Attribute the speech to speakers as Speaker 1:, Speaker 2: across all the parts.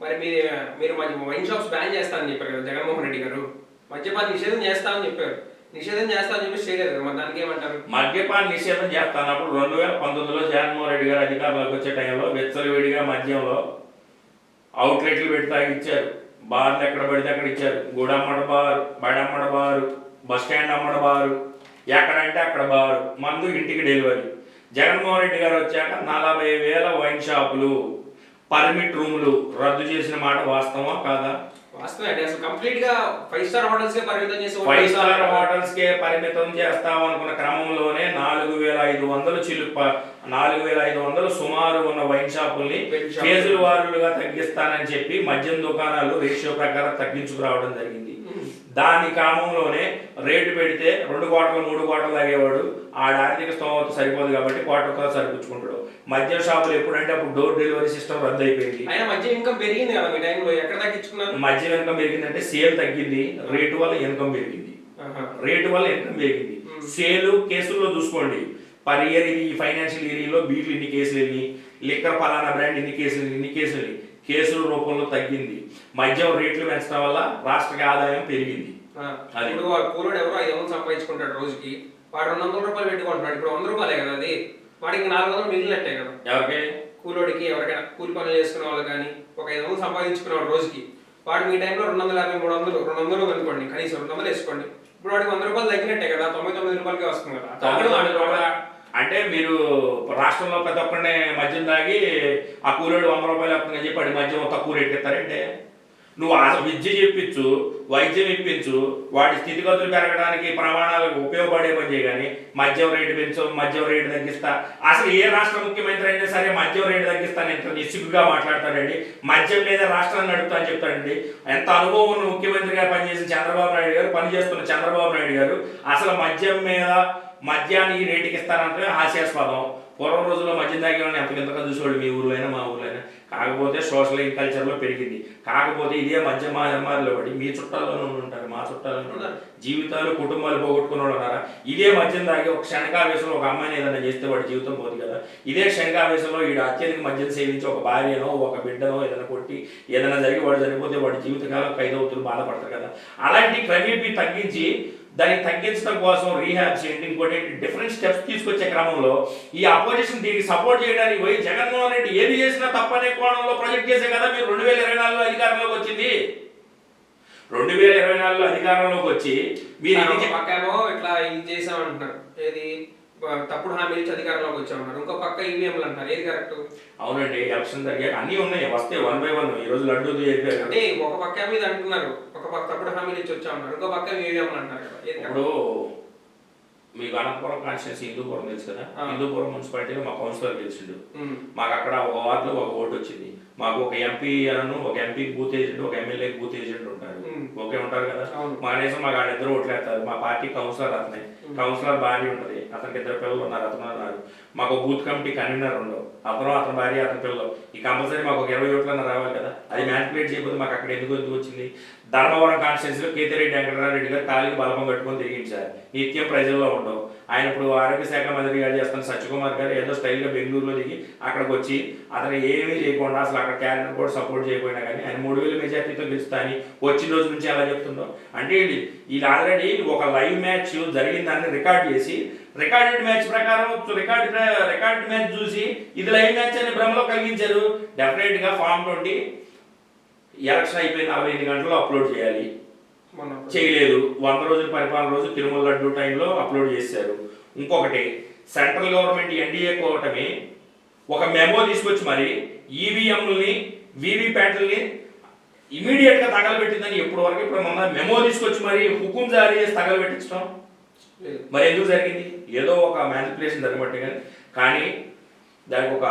Speaker 1: మరి మీరు మీరు మధ్య వైన్ షాప్స్ బ్యాన్ చేస్తానని చెప్పారు కదా జగన్మోహన్ రెడ్డి గారు. మద్యపాన నిషేధం చేస్తామని చెప్పారు. నిషేధం చేస్తామని చెప్పి చేయలేదు కదా మరి దానికి ఏమంటారు?
Speaker 2: మద్యపాన నిషేధం చేస్తానప్పుడు రెండు వేల పంతొమ్మిదిలో జగన్మోహన్ రెడ్డి గారు అధికారంలోకి వచ్చే టైంలో విచ్చలవిడిగా మద్యంలో అవుట్లెట్లు పెట్టి తాగిచ్చారు. బార్లు ఎక్కడ పెడితే అక్కడ ఇచ్చారు. గుడమ్మడ బారు బడమ్మడ బారు బస్ స్టాండ్ అమ్మడ బారు ఎక్కడంటే అక్కడ బారు మందు ఇంటికి డెలివరీ. జగన్మోహన్ రెడ్డి గారు వచ్చాక నలభై వేల వైన్ షాపులు పర్మిట్ రూములు రద్దు చేసిన మాట వాస్తవా కాదా
Speaker 1: వాస్తవం అండి అసలు కంప్లీట్గా ఫైవ్ స్టార్ హోటల్స్ కే పరిమితం చేసి
Speaker 2: ఫైవ్ స్టార్ హోటల్స్ కే పరిమితం చేస్తాం అనుకున్న క్రమంలోనే నాలుగు వేల ఐదు వందలు చిలు ప- నాలుగు వేల ఐదు వందలు సుమారు ఉన్న వైన్ షాపుల్ని. కేజీల వారులుగా తగ్గిస్తానని చెప్పి మద్యం దుకాణాలు రేషియో ప్రకారం తగ్గించుకురావడం జరిగింది దాని క్రమంలోనే రేటు పెడితే రెండు కోట్ల మూడు కోట్ల తాగేవాడు ఆడ ఆర్థిక స్తోమత సరిపోదు కాబట్టి కోట్లతో సరిపుచ్చుకుంటాడు. మద్యం షాపులు ఎప్పుడంటే అప్పుడు డోర్ డెలివరీ సిస్టమ్ రద్దు అయిపోయింది
Speaker 1: అయినా మద్యం ఇన్కమ్ పెరిగింది కదా మీ టైంలో ఎక్కడ తగ్గించుకున్నారు?
Speaker 2: మద్యం ఇన్కమ్ పెరిగిందంటే సేల్ తగ్గింది రేటు వల్ల ఇన్కమ్ పెరిగింది. రేటు వల్ల ఇన్కమ్ పెరిగింది. సేలు కేసుల్లో చూసుకోండి. పర్ ఇయర్ ఇది ఈ ఫైనాన్షియల్ ఇయర్లో బీట్లు ఇన్ని కేసులు వెళ్ళి లిక్కర్ పలానా బ్రాండ్ ఇన్ని కేసులు ఇన్ని కేసులు కేసుల రూపంలో తగ్గింది. మద్యం రేట్లు పెంచడం వల్ల రాష్ట్రకి ఆదాయం పెరిగింది. అది.
Speaker 1: ఇప్పుడు కూలోడు ఎవరో ఐదు వందలు సంపాదించుకుంటాడు రోజుకి. వాడు రెండు వందల రూపాయలు పెట్టుకుంటున్నాడు. ఇప్పుడు వంద రూపాయలే కదా అది. వాడికి నాలుగు వందలు మిగిలినట్టే కదా.
Speaker 2: ఎవరికి?
Speaker 1: కూలోడికి ఎవరికైనా కూలి పనులు చేసుకునే వాళ్ళు కానీ ఒక ఐదు వందలు సంపాదించుకునేవాడు రోజుకి. వాడు మీ టైంలో రెండు వందల యాభై మూడు వందలు రెండు వందలు అనుకోండి కనీసం రెండు వందలు వేసుకోండి. ఇప్పుడు వాడికి వంద రూపాయలు తగ్గినట్టే కదా తొంభై తొమ్మిది రూపాయలకే వస్తుంది కదా.
Speaker 2: అంటే మీరు రాష్ట్రంలో ప్రతి ఒక్కడే మద్యం తాగి ఆ కూలీడు వంద రూపాయలు వస్తుందని చెప్పి వాడి మద్యం తక్కువ రేట్ ఇస్తారంటే నువ్వు ఆ విద్య చెప్పించు వైద్యం ఇప్పించు వాడి స్థితిగతులు పెరగడానికి ప్రమాణాలకు ఉపయోగపడే పని చేయగాని మద్యం రేటు పెంచు మద్యం రేటు తగ్గిస్తా. అసలు ఏ రాష్ట్ర ముఖ్యమంత్రి అయినా సరే మద్యం రేటు తగ్గిస్తాను ఎంత నిస్సిగ్గుగా మాట్లాడతాడండి? మద్యం మీద రాష్ట్రాన్ని నడుపుతా అని చెప్తాడండి. ఎంత అనుభవం ఉన్న ముఖ్యమంత్రిగా పనిచేసిన చంద్రబాబు నాయుడు గారు పనిచేస్తున్న చంద్రబాబు నాయుడు గారు అసలు మద్యం మీద మద్యాన్ని ఈ రేటుకి ఇస్తానంటే హాస్యాస్పదం పూర్వం రోజుల్లో మద్యం తాగేవాడిని ఎంత వింతగా చూసేవాడు మీ ఊర్లో అయినా మా ఊర్లో అయినా కాకపోతే సోషల్ కల్చర్లో పెరిగింది. కాకపోతే ఇదే మధ్య మారిలో పడి మీ చుట్టాల్లోనే ఉంటారు మా చుట్టాలను ఉంటారు. జీవితాలు కుటుంబాలు పోగొట్టుకున్న వాళ్ళు ఉన్నారా? ఇదే మద్యం తాగి ఒక క్షణికావేశంలో ఒక అమ్మాయిని ఏదైనా చేస్తే వాడి జీవితం పోదు కదా. ఇదే క్షణికావేశంలో ఈడు అత్యధిక మద్యం సేవించి ఒక భార్యనో ఒక బిడ్డనో ఏదైనా కొట్టి ఏదైనా జరిగి వాడు చనిపోతే వాడి జీవితకాలం ఖైదవుతులు బాధపడతారు కదా. అలాంటి క్రమేపీ తగ్గించి దాన్ని తగ్గించడం కోసం రీహాబ్ చేయండి ఇంకోటి డిఫరెంట్ స్టెప్స్ తీసుకొచ్చే క్రమంలో ఈ అపోజిషన్ దీనికి సపోర్ట్ చేయడానికి పోయి జగన్మోహన్ రెడ్డి ఏది చేసినా తప్పనే కోణంలో ప్రొజెక్ట్ చేసే కదా మీరు రెండు వేల ఇరవై నాలుగులో అధికారంలోకి వచ్చింది. రెండు వేల ఇరవై నాలుగులో అధికారంలోకి వచ్చి మీరు
Speaker 1: ఇట్లా ఇది చేసామంటున్నారు ఏది? తప్పుడు హామీలు ఇచ్చి అధికారంలోకి వచ్చామన్నారు. ఇంకో పక్క ఈవీఎంలు అంటారు ఏది కరెక్ట్
Speaker 2: అవునండి ఎలక్షన్ జరిగాక అన్నీ ఉన్నాయి. వస్తే వన్ బై వన్ ఈ రోజు లడ్డూ
Speaker 1: అంటే ఒక పక్క ఏమో ఇది అంటున్నారు. ఒక పక్క తప్పుడు హామీలు ఇచ్చి వచ్చామన్నారు. ఇంకో పక్క ఈవీఎంలు అంటారు?
Speaker 2: ఇప్పుడు మీకు అనంతపురం కాన్స్టిట్యూన్సీ హిందూపురం తెలుసు కదా. హిందూపురం మున్సిపాలిటీలో మా కౌన్సిలర్ గెలిచిండు. మాకు అక్కడ ఒక వార్డులో ఒక ఓటు వచ్చింది. మాకు ఒక ఎంపీ అను ఒక ఎంపీ బూత్ ఏజెంట్ ఒక ఎమ్మెల్యే బూత్ ఏజెంట్ ఉంటారు. ఒకే ఉంటారు కదా. మా కనీసం మాకు ఆడ ఇద్దరు ఓట్లేస్తారు. మా పార్టీ కౌన్సిలర్ అతనే. కౌన్సిలర్ భార్య ఉంటుంది. అతనికి ఇద్దరు పిల్లలు ఉన్నారు అతను ఉన్నారు మాకు బూత్ కమిటీ కన్వీనర్ ఉండవు. అతను అతని భార్య అతని పిల్లలు. ఈ కంపల్సరీ మాకు ఒక ఇరవై ఓట్లన్నా రావాలి కదా. అది మ్యానిపులేట్ చేయకపోతే మాకు అక్కడ ఎందుకు ఎందుకు వచ్చింది? ధర్మవరం కాన్స్టిట్యూన్సీలో కేతిరెడ్డి వెంకటరామరెడ్డి గారు కాలికి బలపం కట్టుకొని తిరిగించారు సార్. నిత్యం ప్రజల్లో ఉండవు. ఆయన ఇప్పుడు ఆరోగ్య శాఖ మంత్రి గారు చేస్తున్న సత్యకుమార్ గారు ఏదో స్టైల్గా బెంగళూరులో దిగి అక్కడికి వచ్చి అతను ఏమీ చేయకుండా అసలు అక్కడ క్యాడర్ కూడా సపోర్ట్ చేయకపోయినా కానీ ఆయన మూడు వేల మెజార్టీతో గెలుస్తా అని వచ్చిన రోజు నుంచి అలా చెప్తుండో అంటే వీళ్ళు ఆల్రెడీ ఒక లైవ్ మ్యాచ్ జరిగిందాన్ని రికార్డ్ చేసి రికార్డెడ్ మ్యాచ్ ప్రకారం రికార్డ్ రికార్డ్ మ్యాచ్ చూసి ఇది లైవ్ మ్యాచ్ అని భ్రమలో కలిగించారు. డెఫినెట్గా ఫామ్ ట్వంటీ ఎలక్షన్ అయిపోయిన నలభై ఎనిమిది గంటల్లో అప్లోడ్ చేయాలి. చేయలేదు. వంద రోజుల పరిపాలన రోజు తిరుమల లడ్డు టైంలో అప్లోడ్ చేశారు. ఇంకొకటి సెంట్రల్ గవర్నమెంట్ ఎన్డీఏ కూటమి ఒక మెమో తీసుకొచ్చి మరి ఈవీఎంలని వీవీప్యాట్లని ఇమీడియట్గా తగలబెట్టిందని ఎప్పుడు వరకు ఇప్పుడు మొన్న మెమో తీసుకొచ్చి మరి హుకుం జారీ చేసి తగలబెట్టించడం? మరి ఎందుకు జరిగింది? ఏదో ఒక మ్యానిపులేషన్ జరగబట్టి కానీ కానీ దానికి ఒక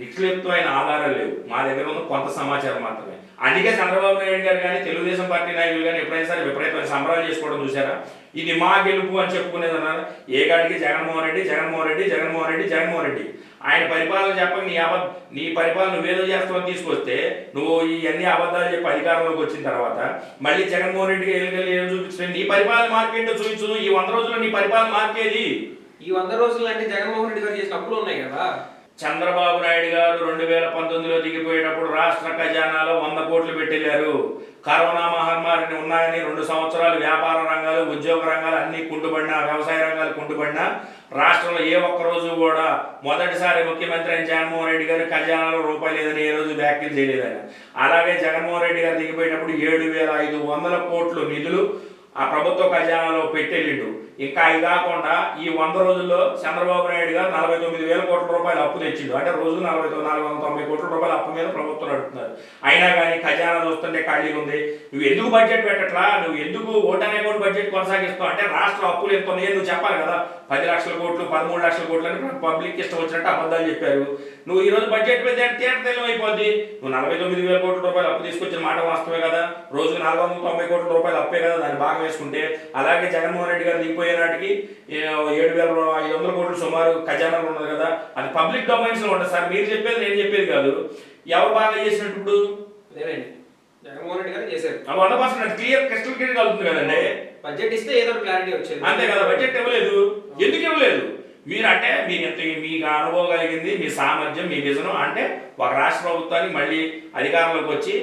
Speaker 2: నిక్షిప్తమైన ఆధారాలు లేవు మా దగ్గర ఉన్న కొంత సమాచారం మాత్రమే. అందుకే చంద్రబాబు నాయుడు గారు కానీ తెలుగుదేశం పార్టీ నాయకులు కానీ ఎప్పుడైనా సరే విపరీతమైన సంబరాలు చేసుకోవడం చూసారా ఇది మా గెలుపు అని చెప్పుకునేది అన్నారు ఏ గాడికి? జగన్మోహన్ రెడ్డి జగన్మోహన్ రెడ్డి జగన్మోహన్ రెడ్డి జగన్మోహన్ రెడ్డి. ఆయన పరిపాలన చెప్పక నీ అబద్ధ నీ పరిపాలన నువ్వేదో చేస్తావని తీసుకొస్తే నువ్వు ఈ అన్ని అబద్ధాలు చెప్పి అధికారంలోకి వచ్చిన తర్వాత మళ్ళీ జగన్మోహన్ రెడ్డికి ఎన్నికలు ఏం చూపించడం నీ పరిపాలన మార్కేంటో చూపించు. ఈ వంద రోజుల్లో నీ పరిపాలన మార్కేది
Speaker 1: ఈ వంద రోజులు అంటే జగన్మోహన్ రెడ్డి గారు చేసిన అప్పులు ఉన్నాయి కదా.
Speaker 2: చంద్రబాబు నాయుడు గారు రెండు వేల పంతొమ్మిదిలో దిగిపోయేటప్పుడు రాష్ట్ర ఖజానాలో వంద కోట్లు పెట్టెళ్ళారు. కరోనా మహమ్మారిని ఉన్నాయని రెండు సంవత్సరాలు వ్యాపార రంగాలు ఉద్యోగ రంగాలు అన్నీ కుంటుపడినా వ్యవసాయ రంగాలు కుంటుపడినా రాష్ట్రంలో ఏ ఒక్క రోజు కూడా మొదటిసారి ముఖ్యమంత్రి అయిన జగన్మోహన్ రెడ్డి గారు ఖజానాలో రూపాయి లేదని ఏ రోజు వ్యాఖ్యలు చేయలేదు అలాగే జగన్మోహన్ రెడ్డి గారు దిగిపోయేటప్పుడు ఏడు వేల ఐదు వందల కోట్లు నిధులు ఆ ప్రభుత్వ ఖజానాలో పెట్టెళ్ళిండు ఇంకా ఇది కాకుండా ఈ వంద రోజుల్లో చంద్రబాబు నాయుడు గారు నలభై తొమ్మిది వేల కోట్ల రూపాయలు అప్పు తెచ్చిండు. అంటే రోజు నలభై నాలుగు వందల తొంభై కోట్ల రూపాయల అప్పు మీద ప్రభుత్వం నడుపుతున్నారు. అయినా కానీ ఖజానా చూస్తుంటే ఖాళీగా ఉంది. నువ్వు ఎందుకు బడ్జెట్ పెట్టట్లా? నువ్వు ఎందుకు ఓటనే కూడా బడ్జెట్ కొనసాగిస్తావు? అంటే రాష్ట్ర అప్పులు ఎంత ఉన్నాయో నువ్వు చెప్పాలి కదా. పది లక్షల కోట్లు పదమూడు లక్షల కోట్లు అని పబ్లిక్ ఇష్టం వచ్చినట్టు అబద్ధాలు చెప్పారు. నువ్వు ఈ రోజు బడ్జెట్ మీద తీర్థం అయిపోద్ది నువ్వు నలభై తొమ్మిది వేల కోట్ల రూపాయలు అప్పు తీసుకొచ్చిన మాట వాస్తవే కదా? రోజుకు నాలుగు వందల తొంభై కోట్ల రూపాయలు అప్పే కదా దాన్ని భాగం వేసుకుంటే? అలాగే జగన్మోహన్ రెడ్డి గారు దిగిపోయే నాటికి ఏడు వేల ఐదు వందల కోట్లు సుమారు ఖజానాలో ఉన్నది కదా? అది పబ్లిక్ డొమైన్స్లో ఉంటుంది సార్. మీరు చెప్పేది నేను చెప్పేది కాదు. ఎవరు బాగా చేసినట్టు ఇప్పుడు?
Speaker 1: జగన్మోహన్ రెడ్డి గారు చేశారు.
Speaker 2: వంద పర్సెంట్ క్లియర్ క్రిస్టల్ క్లియర్ కలుగుతుంది కదండి.
Speaker 1: బడ్జెట్ ఇస్తే ఏదో క్లారిటీ వచ్చేది.
Speaker 2: అంతే కదా బడ్జెట్ ఇవ్వలేదు. ఎందుకు ఇవ్వలేదు? మీరు అంటే మీకు ఎంత మీకు అనుభవం కలిగింది మీ సామర్థ్యం మీ విజనం అంటే ఒక రాష్ట్ర ప్రభుత్వానికి మళ్ళీ అధికారంలోకి వచ్చి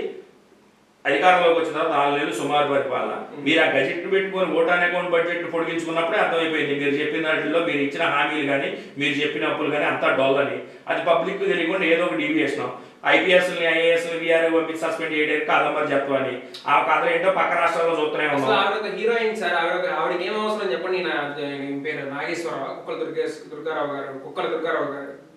Speaker 2: అధికారంలోకి వచ్చిన తర్వాత నాలుగు నెలలు సుమారు పరిపాలన. మీరు ఆ గజెట్ పెట్టుకొని ఓటాన్ అకౌంట్ బడ్జెట్ పొడిగించుకున్నప్పుడే అర్థమైపోయింది. మీరు చెప్పిన వాటిల్లో మీరు ఇచ్చిన హామీలు కానీ మీరు చెప్పిన అప్పులు కానీ అంతా డొల్ అని అది పబ్లిక్ తెలియకుండా ఏదో ఒక డీవియేషన్ ఐపీఎస్ని ఐఏఎస్ని విఆర్ పంపించి సస్పెండ్ చేయడానికి కాదమ్మని చెప్పని ఆ కథ ఏంటో పక్క రాష్ట్రాల్లో చూస్తూనే ఉన్నాం.
Speaker 1: ఆవిడ హీరోయిన్ సార్. ఆవిడ ఆవిడకి ఏం అవసరం చెప్పండి. నా ఈయన పేరు నాగేశ్వరరావు కుక్కల దుర్గేశ్ దుర్గారావు గారు కుక్కల దుర్గారావు గారు.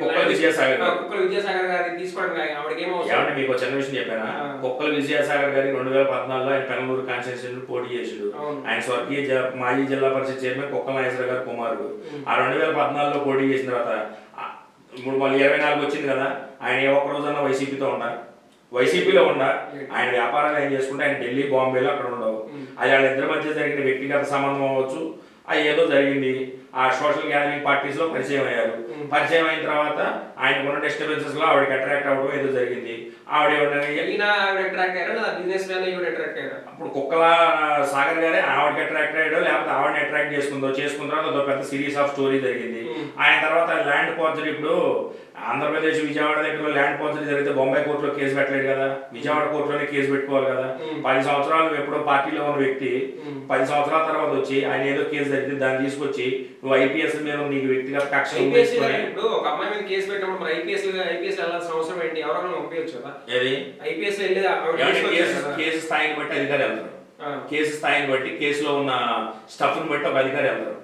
Speaker 2: కుక్కల విజయసాగర్
Speaker 1: కుక్కల విద్యాసాగర్ గారి తీసుకోవడానికి ఆయన- ఆవిడకి ఏం అవసరం?
Speaker 2: ఏమంటే మీకు చిన్న విషయం చెప్పానా. కుక్కల విజయసాగర్ గారి రెండు వేల పద్నాలుగులో ఆయన పెనలూరు కాన్స్టిట్యూషన్ పోటీ చేసిండు. ఆయన స్వర్గీయ మాజీ జిల్లా పరిషత్ చైర్మన్ కుక్కల నాగేశ్వర గారి కుమారుడు. ఆ రెండు వేల పద్నాలుగులో పోటీ చేసిన తర్వాత ఇప్పుడు మళ్ళీ ఇరవై నాలుగు వచ్చింది కదా ఆయన ఏ ఒక్క రోజన్నా వైసీపీతో ఉండ? వైసీపీలో ఉండ? ఆయన వ్యాపారాలు ఏం చేసుకుంటే ఆయన ఢిల్లీ బాంబేలో అక్కడ ఉండవు. అది వాళ్ళ ఇద్దరి మధ్య జరిగిన వ్యక్తిగత సంబంధం అవ్వచ్చు అది ఏదో జరిగింది. ఆ సోషల్ గ్యాదరింగ్ పార్టీస్లో పరిచయం అయ్యారు. పరిచయం అయిన తర్వాత ఆయన ఉన్న డిస్టర్బెన్సెస్లో ఆవిడకి అట్రాక్ట్ అవ్వడం ఏదో జరిగింది. ఆవిడ
Speaker 1: ఈయన ఆవిడ అట్రాక్ట్ అయ్యారా? లేదా బిజినెస్ మ్యాన్ ఈవిడ అట్రాక్ట్ అయ్యారా?
Speaker 2: అప్పుడు కుక్కల సాగర్ గారే ఆవిడకి అట్రాక్ట్ అయ్యాడో లేకపోతే ఆవిడని అట్రాక్ట్ చేసుకుందో చేసుకున్న తర్వాత అదో పెద్ద సిరీస్ ఆఫ్ స్టోరీ జరిగింది. ఆయన తర్వాత ల్యాండ్ పోర్చరీ ఇప్పుడు ఆంధ్రప్రదేశ్ విజయవాడ దగ్గర ల్యాండ్ పోర్చరీ జరిగితే బొంబాయి కోర్టులో కేసు పెట్టలేదు కదా విజయవాడ కోర్టులోనే కేసు పెట్టుకోవాలి కదా
Speaker 1: Hmm.
Speaker 2: పది సంవత్సరాలు ఎప్పుడో పార్టీలో ఉన్న వ్యక్తి
Speaker 1: Hmm.
Speaker 2: పది సంవత్సరాల తర్వాత వచ్చి ఆయన ఏదో కేసు జరిగింది దాన్ని తీసుకొచ్చి నువ్వు ఐపీఎస్ మీద నీకు వ్యక్తిగత కక్ష
Speaker 1: ఇప్పుడు ఒక అమ్మాయి మీద కేసు పెట్టినప్పుడు మరి ఐపీఎస్ ఐపీఎస్ వెళ్ళాల్సిన అవసరం ఏంటి ఎవరైనా పంపించచ్చు కదా
Speaker 2: ఏది
Speaker 1: ఐపీఎస్
Speaker 2: కేసు స్థాయిని బట్టి అధికారి వెళ్తారు. కేసు స్థాయిని బట్టి కేసులో ఉన్న స్టఫ్ని బట్టి ఒక అధికారి వెళ్తారు.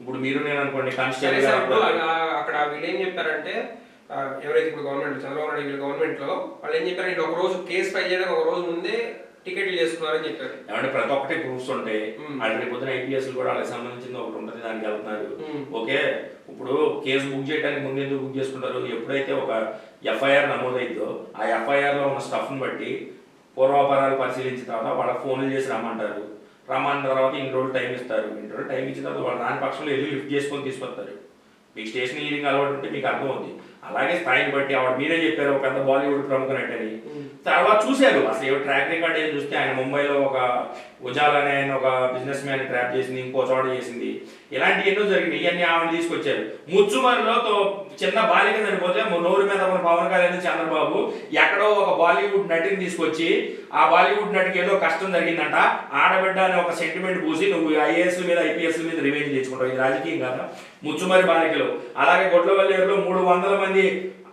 Speaker 2: ఇప్పుడు మీరు నేను అనుకోండి కానిస్టేబుల్
Speaker 1: అక్కడ వీళ్ళు ఏం చెప్పారంటే ఎవరైతే ఇప్పుడు గవర్నమెంట్ చంద్రబాబు నాయుడు వీళ్ళ గవర్నమెంట్లో వాళ్ళు ఏం చెప్పారంటే ఒక రోజు కేసు ఫైల్ చేయడానికి ఒక రోజు ముందే టికెట్లు చేసుకున్నారని చెప్పారు.
Speaker 2: ఏమంటే ప్రతి ఒక్కటి ప్రూఫ్స్ ఉంటాయి. వాళ్ళు రేపు పొద్దున ఐపీఎస్ కూడా వాళ్ళకి సంబంధించింది ఒకటి ఉంటుంది దానికి వెళ్తున్నారు. ఓకే ఇప్పుడు కేసు బుక్ చేయడానికి ముందు ఎందుకు బుక్ చేసుకుంటారు? ఎప్పుడైతే ఒక ఎఫ్ఐఆర్ నమోదైందో ఆ ఎఫ్ఐఆర్లో ఉన్న స్టఫ్ని బట్టి పూర్వాపరాలు పరిశీలించిన తర్వాత వాళ్ళ ఫోన్లు చేసి రమ్మంటారు. రమ్మన్న తర్వాత ఇన్ని రోజులు టైం ఇస్తారు. ఇన్ని రోజులు టైం ఇచ్చిన తర్వాత వాళ్ళు రాని పక్షంలో వెళ్ళి లిఫ్ట్ చేసుకొని తీసుకొస్తారు. మీకు స్టేషన్ హీరింగ్ అలవాటు ఉంటే మీకు అర్థం అవుతుంది అలాగే స్థాయిని బట్టి ఆవిడ మీరే చెప్పారు ఒక పెద్ద బాలీవుడ్ ప్రముఖ నటని తర్వాత చూశారు అసలు ఎవరు ట్రాక్ రికార్డ్ ఏం చూస్తే ఆయన ముంబైలో ఒక ఉజాల్ అనే ఆయన ఒక బిజినెస్ మ్యాన్ ట్రాప్ చేసింది ఇంకో చోట చేసింది. ఇలాంటి ఎన్నో జరిగినాయి ఇవన్నీ ఆవిడ తీసుకొచ్చారు. ముచ్చుమరిలో చిన్న బాలిక చనిపోతే నోరు మీద ఉన్న పవన్ కళ్యాణ్ చంద్రబాబు ఎక్కడో ఒక బాలీవుడ్ నటిని తీసుకొచ్చి ఆ బాలీవుడ్ నటికి ఏదో కష్టం జరిగిందంట. ఆడబిడ్డ అనే ఒక సెంటిమెంట్ పూసి నువ్వు ఐఏఎస్ మీద ఐపీఎస్ మీద రివెంజ్ తెచ్చుకుంటావు. ఇది రాజకీయం కాదా? ముచ్చుమరి బాలికలు. అలాగే గొడ్లవల్లేరులో మూడు వందల మంది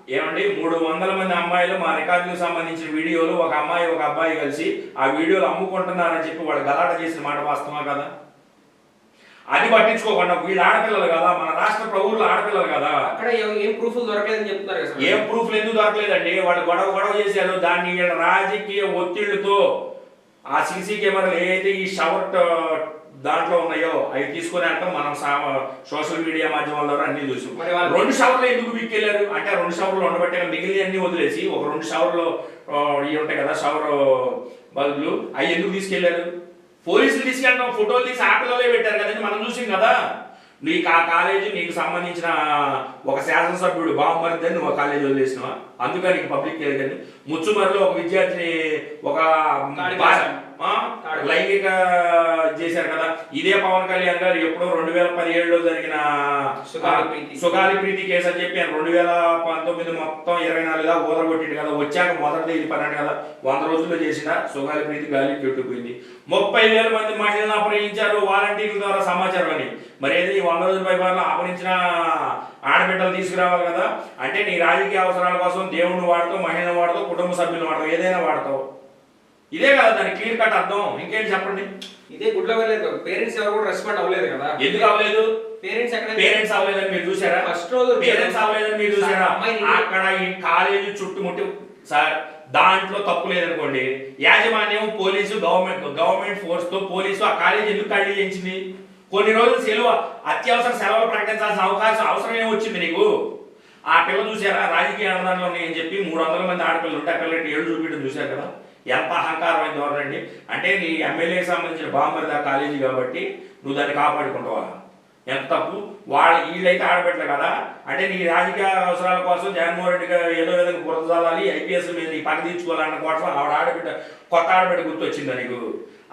Speaker 2: ఏమండి మూడు వందల మంది అమ్మాయిలు మా రికార్డులకు సంబంధించిన వీడియోలు ఒక అమ్మాయి ఒక అబ్బాయి కలిసి ఆ వీడియోలు అమ్ముకుంటున్నారని చెప్పి వాళ్ళు గలాట చేసిన మాట వాస్తవా కదా? అది పట్టించుకోకుండా వీళ్ళు ఆడపిల్లలు కదా మన రాష్ట్ర ప్రభువులు ఆడపిల్లలు కదా.
Speaker 1: అక్కడ ఏం- ప్రూఫ్ దొరకలేదని చెప్తున్నారు
Speaker 2: ఏం ప్రూఫ్లు ఎందుకు దొరకలేదండి? వాళ్ళు గొడవ గొడవ చేశారు. దాన్ని రాజకీయ ఒత్తిళ్ళతో ఆ సీసీ కెమెరాలు ఏదైతే ఈ షవర్ దాంట్లో ఉన్నాయో అవి తీసుకుని అంటాం. మనం సోషల్ మీడియా మాధ్యమాల ద్వారా అన్ని చూసాం.
Speaker 1: మరి వాళ్ళు-
Speaker 2: రెండు షవర్లు ఎందుకు విక్కెళ్ళారు? అంటే రెండు షవర్లు ఉండబట్టే మిగిలిన అన్ని వదిలేసి ఒక రెండు షవర్లు ఇవి ఉంటాయి కదా షవర్ బల్బులు అవి ఎందుకు తీసుకెళ్ళారు పోలీసులు తీసుకెళ్ళడం ఫోటోలు తీసి ఆటలోనే పెట్టారు కదండి మనం చూసాం కదా. నీకు ఆ కాలేజీ నీకు సంబంధించిన ఒక శాసనసభ్యుడు బాగుమరిద్దని నువ్వు ఆ కాలేజీ వదిలేసినావా? అందుకని పబ్లిక్ తెలియదని ముచ్చుమరిలో ఒక విద్యార్థిని ఒక లైంగిక చేశారు కదా. ఇదే పవన్ కళ్యాణ్ గారు ఎప్పుడో రెండు వేల పదిహేడులో జరిగిన
Speaker 1: సుగాలి ప్రీతి.
Speaker 2: సుగాలి ప్రీతి కేసు అని చెప్పి రెండు వేల పంతొమ్మిది మొత్తం ఇరవై నాలుగుగా ఊదరగొట్టింది కదా. వచ్చాక మొదటిది ఇది పన్నెండు కదా. వంద రోజుల్లో చేసిన సుగాలి ప్రీతి గాలి కెట్టుకుపోయింది ముప్పై వేల మంది మహిళలను అపహరించారు వాలంటీర్ల ద్వారా సమాచారం అని. మరి ఏది ఈ వంద రోజుల పరిపాలన అపహరించిన ఆడబిడ్డలు తీసుకురావాలి కదా. అంటే నీ రాజకీయ అవసరాల కోసం దేవుణ్ణి వాడతావు మహిళను వాడతావు కుటుంబ సభ్యులను వాడతావు ఏదైనా వాడతావు. ఇదే కదా దాని క్లియర్ కట్ అర్థం. ఇంకేంటి చెప్పండి?
Speaker 1: ఇదే గుడ్లో వెళ్ళలేదు పేరెంట్స్ ఎవరు కూడా రెస్పాండ్ అవ్వలేదు కదా.
Speaker 2: ఎందుకు అవ్వలేదు?
Speaker 1: పేరెంట్స్ ఎక్కడ
Speaker 2: పేరెంట్స్ అవ్వలేదని మీరు చూసారా
Speaker 1: ఫస్ట్ రోజు.
Speaker 2: పేరెంట్స్ అవ్వలేదని మీరు చూసారా అక్కడ ఈ కాలేజీ చుట్టుముట్టి సార్ దాంట్లో తప్పు లేదనుకోండి యాజమాన్యం పోలీసు గవర్నమెంట్ గవర్నమెంట్ ఫోర్స్తో పోలీసు ఆ కాలేజీ ఎందుకు ఖాళీ చేయించింది? కొన్ని రోజులు సెలవు అత్యవసర సెలవులు ప్రకటించాల్సిన అవకాశం అవసరం ఏమొచ్చింది నీకు? ఆ పిల్ల చూసారా రాజకీయ ఆనందంలో ఉన్నాయని చెప్పి మూడు వందల మంది ఆడపిల్లలు ఉంటే ఆ పిల్లకి ఏడు చూపించడం చూశారు కదా? ఎంత అహంకారమైన ధోరణి అంటే నీ ఎమ్మెల్యేకి సంబంధించిన బాంబర్ దా కాలేజీ కాబట్టి నువ్వు దాన్ని కాపాడుకుంటావా? ఎంత తప్పు? వాళ్ళ వీళ్ళైతే ఆడబెట్టలే కదా. అంటే నీ రాజకీయ అవసరాల కోసం జగన్మోహన్ రెడ్డి గారు ఏదో విధంగా బురద చల్లాలి ఐపీఎస్ మీద నీ పని తీర్చుకోవాలన్న కోసం ఆవిడ ఆడబిడ్డ కొత్త ఆడబిడ్డ గుర్తొచ్చిందా నీకు?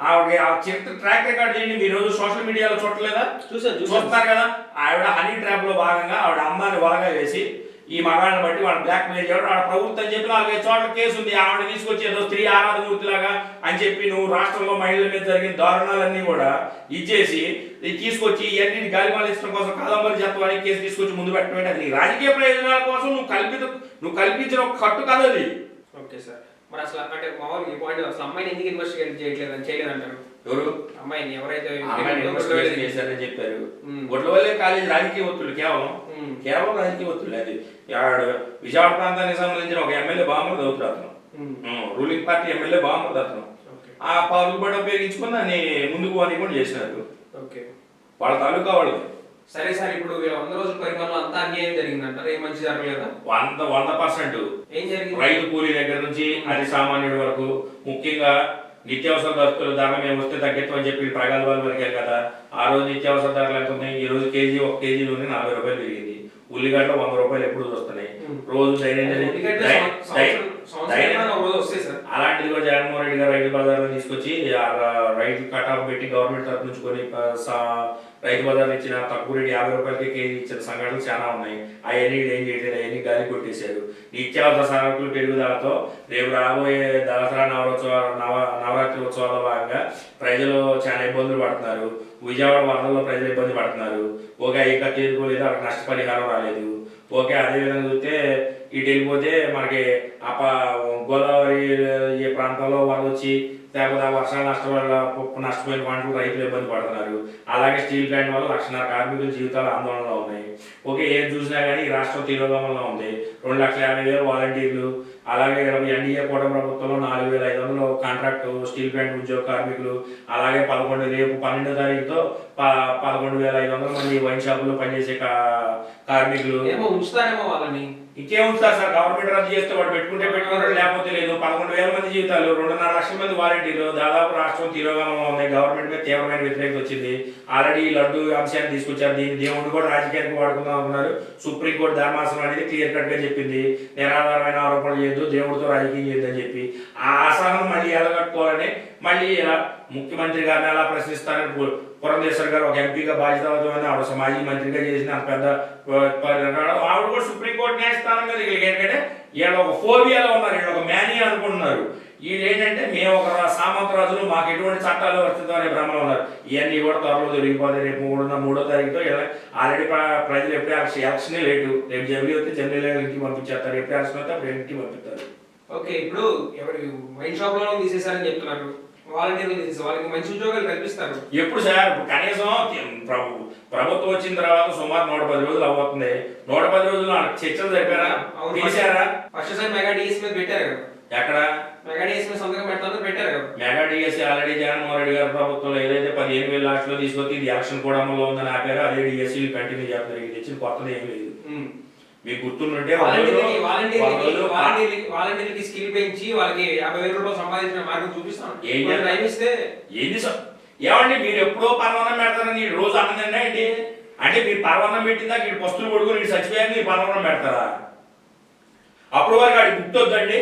Speaker 2: ఆవిడ ఆ చరిత్ర ట్రాక్ రికార్డ్ చేయండి మీరు రోజు సోషల్ మీడియాలో చూడలేదా?
Speaker 1: చూసాను
Speaker 2: చూస్తున్నారు కదా. ఆవిడ హనీ ట్రాప్లో భాగంగా ఆవిడ అమ్మాయిని వలగా వేసి ఈ మగాడిని బట్టి వాడు బ్లాక్ మెయిల్ చేయడం. వాడు ప్రభుత్వం చెప్పి నాలుగైదు చోట్ల కేసు ఉంది. ఆవిడ తీసుకొచ్చి ఏదో స్త్రీ ఆరాధమూర్తిలాగా అని చెప్పి నువ్వు రాష్ట్రంలో మహిళల మీద జరిగిన దారుణాలన్నీ కూడా ఇచ్చేసి తీసుకొచ్చి ఇవన్నీ ఇష్టం కోసం కాదంబరి జత్వానికి కేసు తీసుకొచ్చి ముందు పెట్టడం అది రాజకీయ ప్రయోజనాల కోసం నువ్వు కల్పిత నువ్వు కల్పించిన ఒక కట్టు కాదు అది.
Speaker 1: Okay sir. మరి అసలు అంటే మామూలుగా ఈ పాయింట్ అసలు అమ్మాయిని ఎందుకు ఇన్వెస్టిగేట్ చేయట్లేదు చేయలేదంటారు
Speaker 2: ఎవరు?
Speaker 1: అమ్మాయిని ఎవరైతే
Speaker 2: అమ్మాయిని చేశారని చెప్పారు. ఒట్ల వల్లే కాలేజ్ రాజకీయ ఒత్తులు కేవలం. కేవలం రాజకీయ ఒత్తిడి అది విజయవాడ ప్రాంతానికి సంబంధించిన ఒక ఎమ్మెల్యే బాంబర్ చదువుతాడు అతను. రూలింగ్ పార్టీ ఎమ్మెల్యే బాంబర్ అతను. ఆ పలుకుబడి ఉపయోగించుకుని దాన్ని ముందుకు అని కూడా చేసినారు.
Speaker 1: ఓకే.
Speaker 2: వాళ్ళ తాలూకా వాళ్ళది.
Speaker 1: సరే సార్ ఇప్పుడు వీళ్ళ వంద రోజుల పరిపాలన అంతా అన్యాయం జరిగిందంటారు? ఏం మంచి జరగలేదా?
Speaker 2: వంద వంద పర్సెంట్.
Speaker 1: ఏం జరిగింది?
Speaker 2: రైతు కూలీ దగ్గర నుంచి అతి సామాన్యుడి వరకు ముఖ్యంగా నిత్యావసర వస్తువుల ధర మేము వస్తే తగ్గిస్తాం అని చెప్పి ప్రగల్భాలు వరకారు కదా. ఆ రోజు నిత్యావసర ధరలు ఎంత ఉన్నాయి? ఈ రోజు కేజీ ఒక కేజీ నూనె నలభై రూపాయలు పెరిగింది. ఉల్లిగడ్డలు వంద రూపాయలు ఎప్పుడు వస్తున్నాయి. రోజు అలాంటిది కూడా జగన్మోహన్ రెడ్డి గారు రైతు బజార్లో తీసుకొచ్చి రైతు కటాఫ్ పెట్టి గవర్నమెంట్ తరఫు నుంచి కొన్ని రైతు బజార్ ఇచ్చిన తక్కువ రేటు యాభై రూపాయలకి కేజీ ఇచ్చిన సంఘటనలు చాలా ఉన్నాయి. అవన్నీ ఏం చేయలేదు అవన్నీ గాలి కొట్టేశారు. నిత్యావసర సరుకులు పెరుగుదలతో రేపు రాబోయే దసరా నవరోత్సవ నవ నవరాత్రి ఉత్సవాల భాగంగా ప్రజలు చాలా ఇబ్బందులు పడుతున్నారు. విజయవాడ వరదల్లో ప్రజలు ఇబ్బంది పడుతున్నారు. ఓకే ఇక తీరుకోలేదు అక్కడ నష్టపరిహారం రాలేదు. ఓకే అదే విధంగా చూస్తే ఇటు వెళ్ళిపోతే మనకి అప గోదావరి ఈ ప్రాంతంలో వరద వచ్చి లేకపోతే వర్షాలు నష్టం వల్ల పప్పు నష్టపోయిన పంటలు రైతులు ఇబ్బంది పడుతున్నారు. అలాగే స్టీల్ ప్లాంట్ వల్ల లక్షన్నర కార్మికుల జీవితాలు ఆందోళనలో ఉన్నాయి. ఓకే ఏది చూసినా కానీ ఈ రాష్ట్రం తీవ్రంగా ఉంది. రెండు లక్షల యాభై వేలు వాలంటీర్లు అలాగే ఎన్డీఏ కూటమి ప్రభుత్వంలో నాలుగు వేల ఐదు వందలు కాంట్రాక్ట్ స్టీల్ ప్లాంట్ ఉద్యోగ కార్మికులు అలాగే పదకొండు రేపు పన్నెండో తారీఖుతో పదకొండు వేల ఐదు వందల మంది వైన్ షాపుల్లో పనిచేసే కార్మికులు.
Speaker 1: ఏమో ఉంచుతారేమో వాళ్ళని.
Speaker 2: ఇంకేముంటారు సార్? గవర్నమెంట్ రద్దు చేస్తే వాడు పెట్టుకుంటే పెట్టుకుంటాడు లేకపోతే లేదు. పదకొండు వేల మంది జీవితాలు రెండున్నర లక్షల మంది వాలంటీర్లు దాదాపు రాష్ట్రం తిరోగమనంలో ఉంది. గవర్నమెంట్ మీద తీవ్రమైన వ్యతిరేకత వచ్చింది. ఆల్రెడీ ఈ లడ్డు అంశాన్ని తీసుకొచ్చారు. దీన్ని దేవుడు కూడా రాజకీయానికి వాడుకుందాం అనుకున్నారు. సుప్రీంకోర్టు ధర్మాసనం అనేది క్లియర్ కట్గా చెప్పింది. నిరాధారమైన ఆరోపణలు చేయొద్దు దేవుడితో రాజకీయం చేయొద్దని చెప్పి ఆ అసహనం మళ్ళీ ఎలగట్టుకోవాలని మళ్ళీ ఇలా ముఖ్యమంత్రి గారిని ఎలా ప్రశ్నిస్తారని పురంధేశ్వర్ గారు ఒక ఎంపీగా బాధ్యతవంతమైన ఆవిడ ఒక మాజీ మంత్రిగా చేసిన అంత పెద్ద ఆవిడ కూడా సుప్రీంకోర్టు న్యాయస్థానం మీద ఎందుకంటే వీళ్ళు ఒక ఫోబియాలో ఉన్నారు. వీళ్ళు ఒక మేనియా అనుకుంటున్నారు. వీళ్ళు ఏంటంటే మేము ఒక రా- సామంత రాజులు మాకు ఎటువంటి చట్టాలు వర్తిద్దాం అనే భ్రమలో ఉన్నారు. ఇవన్నీ కూడా త్వరలో దొరికిపోతాయి రేపు మూడున్న మూడో తారీఖుతో ఆల్రెడీ ప్రజలు ఎప్పుడు ఎలక్షన్ లేటు. రేపు జమిలీ వస్తే జమిలీ ఇంటికి పంపించేస్తారు. ఎప్పుడు ఎలక్షన్ వస్తే అప్పుడు ఇంటికి పంపిస్తారు.
Speaker 1: ఓకే ఇప్పుడు ఎవరు వైన్ షాప్లో తీసేశారని చెప్తున్నారు. వాళ్ళకి మంచి ఉద్యోగాలు కల్పిస్తారు.
Speaker 2: ఎప్పుడు సార్? కనీసం ప్రభు ప్రభుత్వం వచ్చిన తర్వాత సుమారు నూట పది రోజులు అవుతుంది నూట పది రోజులు చర్చలు జరిపారా. తీసారా
Speaker 1: ఫస్ట్ సార్ మెగా డిఎస్ మీద పెట్టారు
Speaker 2: ఎక్కడ?
Speaker 1: మెగా డిఎస్ మీద సంతకం పెట్టాలని పెట్టారు కదా.
Speaker 2: Mega DSC already Jaganmohan Reddy గారి ప్రభుత్వంలో ఏదైతే పదిహేను వేల లక్షలు తీసుకొచ్చి ఇది ఎలక్షన్ కూడా అమల్లో ఉందని ఆపారో అదే డిఎస్సీ కంటిన్యూ చేస్తారు ఇది తెచ్చిన కొత్తది ఏం లేదు. మీకు గుర్తుంటే
Speaker 1: వాలంటీర్లకి స్కిల్ పెంచి వాళ్ళకి యాభై వేల రూపాయలు సంపాదించిన మార్గం చూపిస్తాను.
Speaker 2: ఏం
Speaker 1: వాళ్ళు
Speaker 2: చేస్తారు?
Speaker 1: టైం ఇస్తే
Speaker 2: ఏంది సార్ ఏమండి మీరు ఎప్పుడో పర్వన్నం పెడతారని ఈ రోజు అన్నదండి ఏంటి? అంటే మీరు పర్వన్నం పెట్టిందా మీరు పస్తులు కొడుకుని చచ్చిపోయాక మీరు పర్వన్నం పెడతారా? అప్పుడు వరకు ఆడికి గుర్తొద్దండి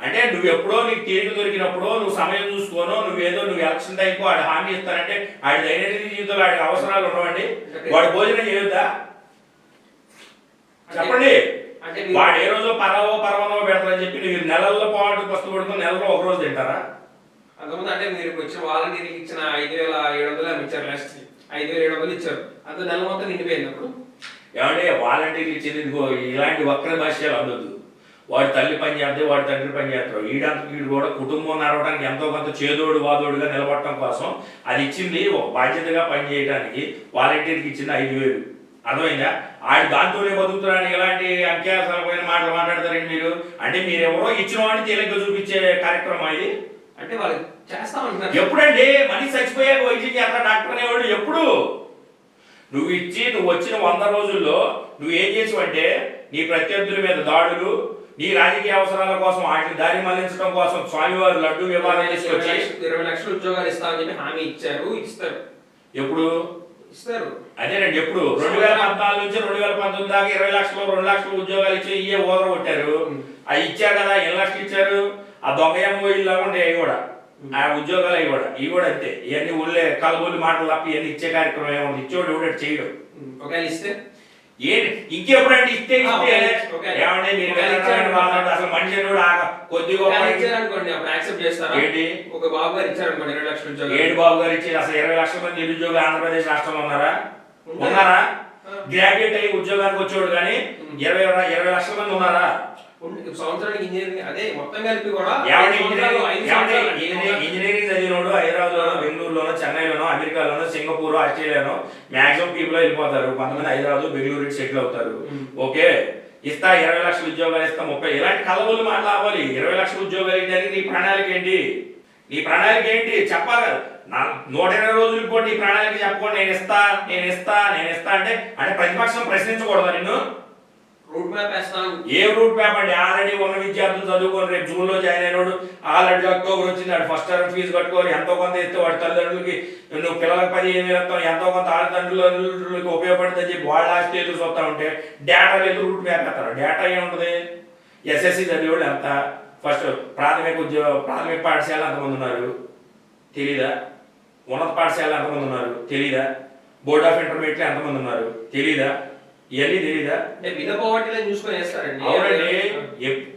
Speaker 2: అంటే నువ్వు ఎప్పుడో నీకు తీరిక దొరికినప్పుడు నువ్వు సమయం చూసుకోను నువ్వేదో నువ్వు ఎలక్షన్ టైంకు వాడు హామీ ఇస్తానంటే ఆడి దైనందిన జీవితంలో ఆడికి అవసరాలు ఉండవండి. వాడు భోజనం చేయొద్దా? చెప్పండి. వాడు ఏ రోజు పరవో పరవనో పెడతారని చెప్పి మీరు నెలల్లో పాటు కష్టపడుకుని నెలలో ఒక రోజు తింటారా?
Speaker 1: అంతకుముందు అంటే మీరు ఇచ్చిన వాలంటీర్కి ఇచ్చిన ఐదు వేల ఏడు వందలు ఇచ్చారు లాస్ట్ ఐదు వేల ఏడు వందలు ఇచ్చారు. అంత నెల మొత్తం నిండిపోయింది అప్పుడు?
Speaker 2: ఏమంటే వాలంటీర్లు ఇచ్చింది ఇలాంటి వక్ర భాష్యాలు అందొద్దు. వాడి తల్లి పని చేస్తే వాడి తండ్రి పని చేస్తారు. ఈడంత వీడు కూడా కుటుంబం నడవడానికి ఎంతో కొంత చేదోడు వాదోడుగా నిలబడటం కోసం అది ఇచ్చింది ఒక బాధ్యతగా పని చేయడానికి వాలంటీర్కి ఇచ్చింది ఐదు వేలు. అర్థమైందా? ఆడి దాంతోనే బతుకుతున్నాడు. ఎలాంటి అంత్యాసరమైన మాటలు మాట్లాడతారండి మీరు? అంటే మీరు ఎవరో ఇచ్చిన వాడిని తేలిగ్గా చూపించే కార్యక్రమం ఇది?
Speaker 1: అంటే వాళ్ళు చేస్తామంటున్నారు.
Speaker 2: ఎప్పుడండి? మనిషి చచ్చిపోయాక వైద్యం చేస్తా డాక్టర్ అనేవాడు? ఎప్పుడు? నువ్వు ఇచ్చి నువ్వు వచ్చిన వంద రోజుల్లో నువ్వు ఏం చేసావంటే నీ ప్రత్యర్థుల మీద దాడులు నీ రాజకీయ అవసరాల కోసం వాటిని దారి మళ్ళించడం కోసం స్వామివారు లడ్డు వివాదం తీసుకొచ్చి
Speaker 1: ఇరవై లక్షలు ఉద్యోగాలు ఇస్తామని చెప్పి హామీ ఇచ్చారు ఇస్తారు.
Speaker 2: ఎప్పుడు?
Speaker 1: ఇస్తారు.
Speaker 2: అదేనండి ఎప్పుడు? రెండు వేల పద్నాలుగు నుంచి రెండు వేల పంతొమ్మిది దాకా ఇరవై లక్షలు రెండు లక్షలు ఉద్యోగాలు ఇచ్చి ఇయ్యే ఓదర కొట్టారు. అవి ఇచ్చారు కదా ఎన్ని లక్షలు ఇచ్చారు? ఆ దొంగ ఏమో ఇల్లు ఉండే అవి కూడా. ఆ ఉద్యోగాలు అవి కూడా. ఇవి కూడా అంతే. ఇవన్నీ ఊళ్ళే కలబోలు మాటలు తప్ప ఇవన్నీ ఇచ్చే కార్యక్రమం ఏమో ఇచ్చేవాడు ఎవడో చేయడు.
Speaker 1: ఒకవేళ ఇస్తే
Speaker 2: ఏంటి ఇంకెప్పుడంటే ఇస్తే. ఏమంటే మీరు
Speaker 1: ఇచ్చారు.
Speaker 2: వాళ్ళంటే అసలు మనిషి కూడా కొద్దిగా
Speaker 1: ఒకవేళ ఇచ్చారనుకోండి అప్పుడు యాక్సెప్ట్ చేస్తారా?
Speaker 2: ఏంటి?
Speaker 1: ఒక బాబు గారు ఇచ్చారనుకోండి ఇరవై లక్షల ఉద్యోగాలు
Speaker 2: ఏడు బాబు గారు ఇచ్చి అసలు ఇరవై లక్షల మంది నిరుద్యోగులు ఆంధ్రప్రదేశ్ రాష్ట్రంలో ఉన్నారా. ఉన్నారా. గ్రాడ్యుయేట్ అయ్యి ఉద్యోగానికి వచ్చేవాడు కానీ ఇరవై ఇరవై లక్షల మంది ఉన్నారా?
Speaker 1: సంవత్సరానికి ఇంజనీరింగ్ అదే మొత్తం కలిపి కూడా
Speaker 2: ఇంజనీరింగ్ చదివినోడు హైదరాబాద్లోనో బెంగళూరులోనో చెన్నైలోనో అమెరికాలోనో సింగపూర్ ఆస్ట్రేలియానో మాక్సిమం పీపుల్ వెళ్ళిపోతారు. కొంతమంది హైదరాబాద్ బెంగళూరు సెటిల్ అవుతారు. ఓకే? ఇస్తా ఇరవై లక్షల ఉద్యోగాలు ఇస్తా ముప్పై. ఇలాంటి కలవలు మాట్లాడాలి. ఇరవై లక్షల ఉద్యోగాలు ఇవ్వడానికి నీ ప్రణాళిక ఏంటి? నీ ప్రణాళిక ఏంటి? చెప్పాలి నూట ఇరవై రోజులకు కూడా నీ ప్రణాళిక చెప్పుకోండి. నేను ఇస్తా నేను ఇస్తా నేను ఇస్తా అంటే అంటే ప్రతిపక్షం ప్రశ్నించకూడదా నిన్ను?
Speaker 1: రూట్ మ్యాప్ వేస్తాను
Speaker 2: ఏ రూట్ మ్యాప్ అండి? ఆల్రెడీ ఉన్న విద్యార్థులు చదువుకొని రేపు జూన్లో జాయిన్ అయినాడు ఆల్రెడీ అక్టోబర్ వచ్చింది వాడు ఫస్ట్ టర్మ్ ఫీజు కట్టుకోవాలి ఎంతో కొంత ఇస్తే వాడి తల్లిదండ్రులకి నువ్వు పిల్లలకు పదిహేను వేలు ఇస్తావు ఎంతో కొంత ఆడ ఉపయోగపడుతుంది ఉపయోగపడుతుందని చెప్పి వాళ్ళ ఆస్తి ఎదురు చూస్తా ఉంటే డేటా లేదు రూట్ మ్యాప్ వేస్తారు? డేటా ఏముంటుంది? ఎస్ఎస్సి చదివేవాళ్ళు ఎంత? ఫస్ట్ ప్రాథమిక ఉద్యోగ ప్రాథమిక పాఠశాల ఎంతమంది ఉన్నారు? తెలీదా? ఉన్నత పాఠశాల ఎంతమంది ఉన్నారు? తెలీదా? బోర్డ్ ఆఫ్ ఇంటర్మీడియట్లో ఎంతమంది ఉన్నారు? తెలీదా? ఇవన్నీ తెలీదా?
Speaker 1: అంటే విన పోవర్టీలో చూసుకొని వేస్తారండి.
Speaker 2: అవునండి.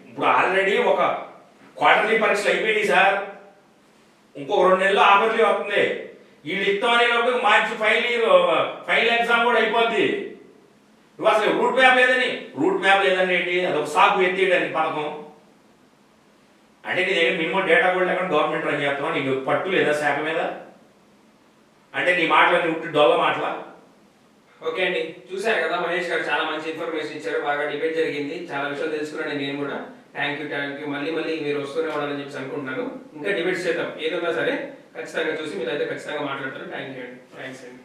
Speaker 2: ఇప్పుడు ఆల్రెడీ ఒక క్వార్టర్లీ పరీక్షలు అయిపోయినాయి సార్. ఇంకో రెండు నెలలు ఆఫర్లీ వస్తుంది. వీళ్ళు ఇస్తాం అనేటప్పుడు March final year final exam కూడా అయిపోద్ది. నువ్వు అసలు రూట్ మ్యాప్ లేదని. రూట్ మ్యాప్ లేదని ఏంటి? అదొక సాకు ఎత్తేయడానికి పథకం. అంటే నీ దగ్గర మినిమం డేటా కూడా లేకుండా గవర్నమెంట్ రన్ చేస్తున్నావు. నీకు పట్టు లేదా శాఖ మీద? అంటే నీ మాటలన్నీ ఉట్టి డొల్ల మాటల?
Speaker 1: ఓకే అండి. చూశారు కదా మహేష్ గారు చాలా మంచి ఇన్ఫర్మేషన్ ఇచ్చారు. బాగా డిబేట్ జరిగింది. చాలా విషయాలు తెలుసుకున్నాను నేను కూడా. థ్యాంక్ యూ థ్యాంక్ యూ మళ్ళీ మళ్ళీ మీరు వస్తూనే ఉండాలని చెప్పి అనుకుంటున్నాను. ఇంకా డిబేట్స్ చేద్దాం. ఏదన్నా సరే ఖచ్చితంగా చూసి మీరు అయితే ఖచ్చితంగా మాట్లాడతారు థ్యాంక్ యూ అండి. థ్యాంక్స్ అండి.